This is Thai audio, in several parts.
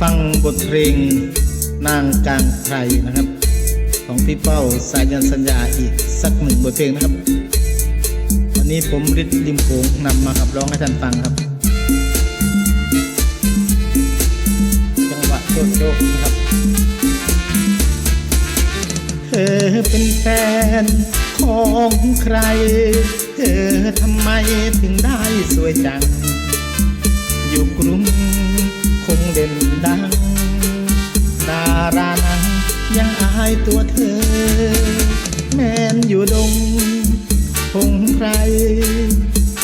ฟังบทเพลงนางกลางไทยนะครับ ของพี่เป้าสายันสัญญาอีกสักหนึ่งบทเพลงนะครับ วันนี้ผมริดริมโขงนำมาขับร้องให้ท่านฟังครับ จังหวะโจ๊กโจ๊กนะครับ เธอเป็นแฟนของใคร เธอทำไมถึงได้สวยจัง อยู่กรุง เด่นดัง ดารานังยังอายตัวเธอ แม่นอยู่ดงคงใคร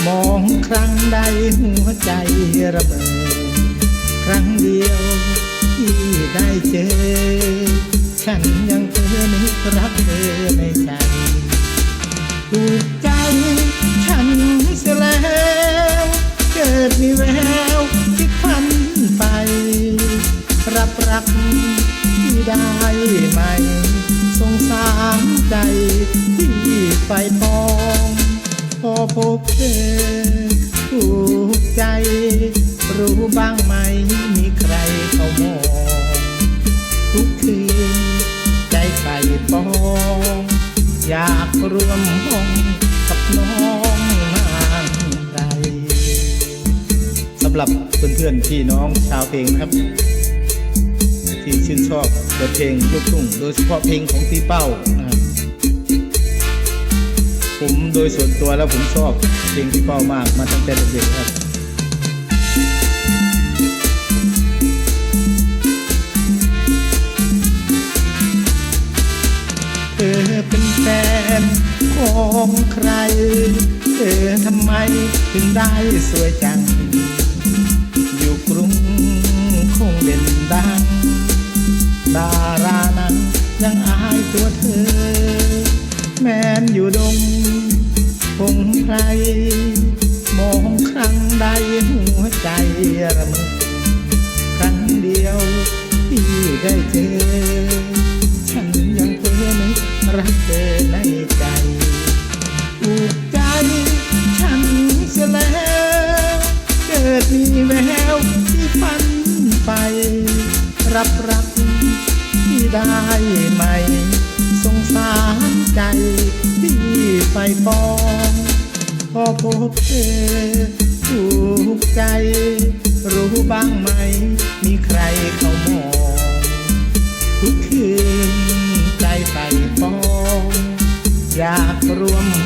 มองครั้งใดหัวใจระเบิด ครั้งเดียวที่ได้เจอ ใจที่ไฟปอง พอพบเธอถูกใจ รู้บ้างไหมมีใครเขามอง ทุกคืนใจใส่ปอง อยากรวมห้องกับน้องนางไรสำหรับเพื่อนๆพี่น้องชาวเพลงนะครับที่ชื่นชอบบทเพลงลูกทุ่งโดยเฉพาะเพลงของพี่เป้านะ ผมโดยส่วนตัวแล้วผมชอบเพลงพี่เป้ามากมาตั้งแต่เด็กๆครับเธอเป็นแฟนของใคร เธอทำไมถึงได้สวยจัง มองครั้งใดหัวใจระเมอครั้งเดียวที่ได้เจอ ฉันยังเพ้อนึกรักเธอในใจถูกใจฉันเสียแล้วเกิดมีแววที่ฝันไป รับรักที่ได้ไหม สงสารใจที่ไฟปอง อพบเธอถูกใจ รู้บ้างไหม มีใครเขามอง ทุกคืนใจใส่ปอง อยากรวม